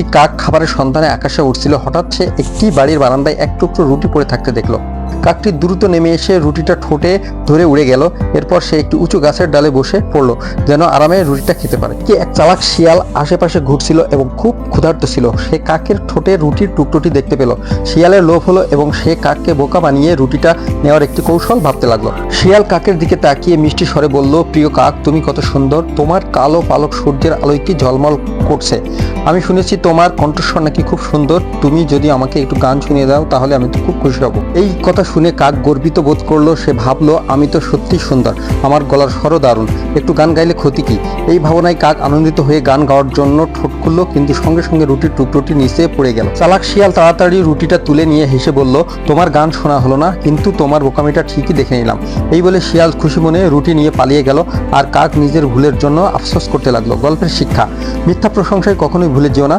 একটি কাক খাবারের সন্ধানে আকাশে উঠছিল হঠাৎ সে একটি বাড়ির বারান্দায় এক টুকরো রুটি পড়ে থাকতে দেখল। কাকটি দ্রুত নেমে এসে রুটিটা ঠোঁটে ধরে উড়ে গেল। এরপর সে একটি উঁচু গাছের ডালে বসে পড়ল, যেন আরামে রুটিটা খেতে পারে। কি এক চালাক শিয়াল আশেপাশে ঘুরছিল এবং খুব ক্ষুধার্ত ছিল। সে কাকের ঠোঁটে রুটির টুকরোটি দেখতে পেল। শিয়ালের লোভ হলো এবং সে কাককে বোকা বানিয়ে রুটিটা নেওয়ার একটি কৌশল ভাবতে লাগল। শিয়াল কাকের দিকে তাকিয়ে মিষ্টি স্বরে বলল, প্রিয় কাক, তুমি কত সুন্দর। তোমার কালো পালক সূর্যের আলোয় কি ঝলমল করছে? আমি শুনেছি তোমার কণ্ঠস্বর নাকি খুব সুন্দর। তুমি যদি আমাকে একটু গান শুনিয়ে দাও, তাহলে আমি তো খুব খুশি হব। এই কথা শুনে কাক গর্বিত বোধ করল, সে ভাবলো, আমি তো সত্যি সুন্দর, আমার গলার স্বরও দারুণ, একটু গান গাইলে ক্ষতি কি? এই ভাবনায় কাক আনন্দিত হয়ে গান গাওয়ার জন্য ঠোঁট খুললো, কিন্তু সঙ্গে সঙ্গে রুটির টুকরোটি নিচে পড়ে গেল। চালাক শিয়াল তাড়াতাড়ি রুটিটা তুলে নিয়ে হেসে বলল, তোমার গান শোনা হলো না, কিন্তু তোমার বোকামিটা ঠিকই দেখে নিলাম। এই বলে শিয়াল খুশি মনে রুটি নিয়ে পালিয়ে গেল, আর কাক নিজের ভুলের জন্য আফসোস করতে লাগল। গল্পের শিক্ষা, মিথ্যা প্রশংসায় কখনোই ভুলে যেও না।